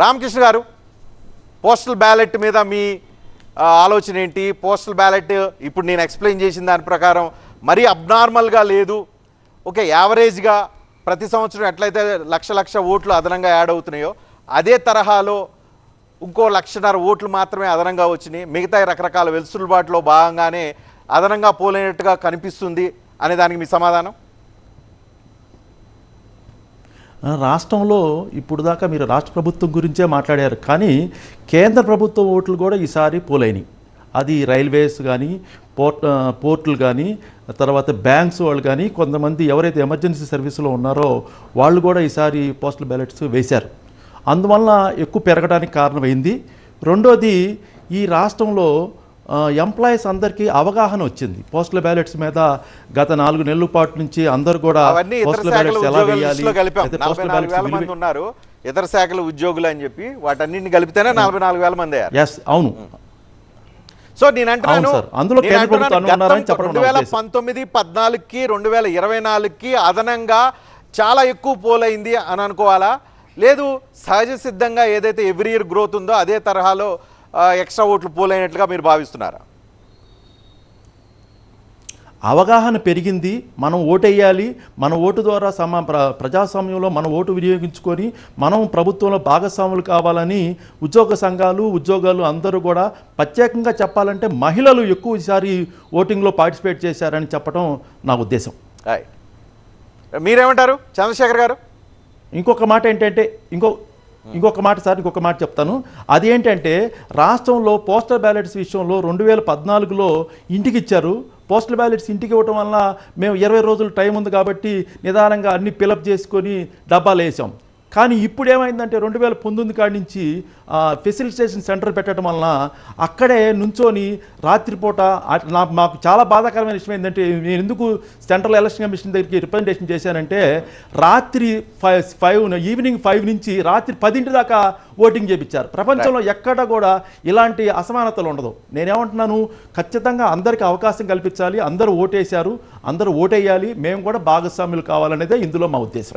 రామకృష్ణ గారు postal ballot మీద మీ ఆలోచన ఏంటి? పోస్టల్ బ్యాలెట్ ఇప్పుడు నేను ఎక్స్ప్లెయిన్ చేసిన దాని ప్రకారం మరీ అబ్నార్మల్గా లేదు. ఓకే యావరేజ్గా ప్రతి సంవత్సరం ఎట్లయితే లక్ష లక్ష ఓట్లు అదనంగా యాడ్ అవుతున్నాయో అదే తరహాలో ఇంకో లక్షన్నర ఓట్లు మాత్రమే అదనంగా వచ్చినాయి. మిగతా రకరకాల వెలుసులుబాటులో భాగంగానే అదనంగా పోలేనట్టుగా కనిపిస్తుంది అనే దానికి మీ సమాధానం? రాష్ట్రంలో ఇప్పుడు దాకా మీరు రాష్ట్ర ప్రభుత్వం గురించే మాట్లాడారు. కానీ కేంద్ర ప్రభుత్వం ఓట్లు కూడా ఈసారి పోలైనవి అది రైల్వేస్ కానీ పోర్ట్ పోర్టులు కానీ తర్వాత బ్యాంక్స్ వాళ్ళు కానీ కొంతమంది ఎవరైతే ఎమర్జెన్సీ సర్వీసులో ఉన్నారో వాళ్ళు కూడా ఈసారి పోస్టల్ బ్యాలెట్స్ వేశారు. అందువల్ల ఎక్కువ పెరగడానికి కారణమైంది. రెండోది ఈ రాష్ట్రంలో ఎంప్లాయీస్ అందరికీ అవగాహన వచ్చింది. పోస్టల్ బ్యాలెట్స్ మీద గత నాలుగు నెలల పాటు నుంచి అందరూ కూడా పోస్టల్ బ్యాలెట్స్ ఎలా వేయాలి పోస్టల్ బ్యాలెట్స్ ఉన్నారు. ఇతర శాఖల ఉద్యోగులు అని చెప్పి వాటన్నింటిని కలిపితేనే నలభై నాలుగు వేల మంది ఎస్ అవును. సో నేను అంటున్నాను. అందులో నేను అంటున్నాను, చెప్పడం రెండు వేల. పంతొమ్మిది పద్నాలుగుకి రెండు వేల ఇరవై నాలుగుకి అదనంగా చాలా ఎక్కువ పోలైంది అని అనుకోవాలా? లేదు సహజ సిద్ధంగా ఏదైతే ఎవ్రీ ఇయర్ గ్రోత్ ఉందో అదే తరహాలో ఎక్స్ట్రా ఓట్లు పోలైనట్లుగా మీరు భావిస్తున్నారా? అవగాహన పెరిగింది మనం ఓటేయాలి మన ఓటు ద్వారా సమా ప్ర ప్రజాస్వామ్యంలో మన ఓటు వినియోగించుకొని మనం ప్రభుత్వంలో భాగస్వాములు కావాలని ఉద్యోగ సంఘాలు ఉద్యోగాలు అందరూ కూడా ప్రత్యేకంగా చెప్పాలంటే మహిళలు ఎక్కువ ఈసారి ఓటింగ్లో పార్టిసిపేట్ చేశారని చెప్పడం నా ఉద్దేశం. మీరేమంటారు? చంద్రశేఖర్ గారు? ఇంకొక మాట ఏంటంటే ఇంకో Hmm. ఇంకొక మాట సార్ ఇంకొక మాట చెప్తాను. అదేంటంటే రాష్ట్రంలో పోస్టల్ బ్యాలెట్స్ విషయంలో రెండు వేల పద్నాలుగులో ఇంటికి ఇచ్చారు. పోస్టల్ బ్యాలెట్స్ ఇంటికి ఇవ్వటం వల్ల మేము ఇరవై రోజులు టైం ఉంది కాబట్టి నిదానంగా అన్ని ఫిలప్ చేసుకొని డబ్బాలు వేసాం. కానీ ఇప్పుడు ఏమైందంటే రెండు వేల పంతొమ్మిది కాడి నుంచి ఫెసిలిటేషన్ సెంటర్ పెట్టడం వలన అక్కడే నుంచొని రాత్రిపూట నా మాకు చాలా బాధాకరమైన విషయం ఏంటంటే నేను ఎందుకు సెంట్రల్ ఎలక్షన్ కమిషన్ దగ్గరికి రిప్రజెంటేషన్ చేశానంటే రాత్రి ఫైవ్ ఫైవ్ ఈవినింగ్ ఫైవ్ నుంచి రాత్రి పదింటి దాకా ఓటింగ్ చేపించారు ప్రపంచంలో ఎక్కడ కూడా ఇలాంటి అసమానతలు ఉండదు. నేనేమంటున్నాను ఖచ్చితంగా అందరికీ అవకాశం కల్పించాలి అందరూ ఓటేశారు అందరూ ఓటేయాలి మేము కూడా భాగస్వాములు కావాలనేదే ఇందులో మా ఉద్దేశం.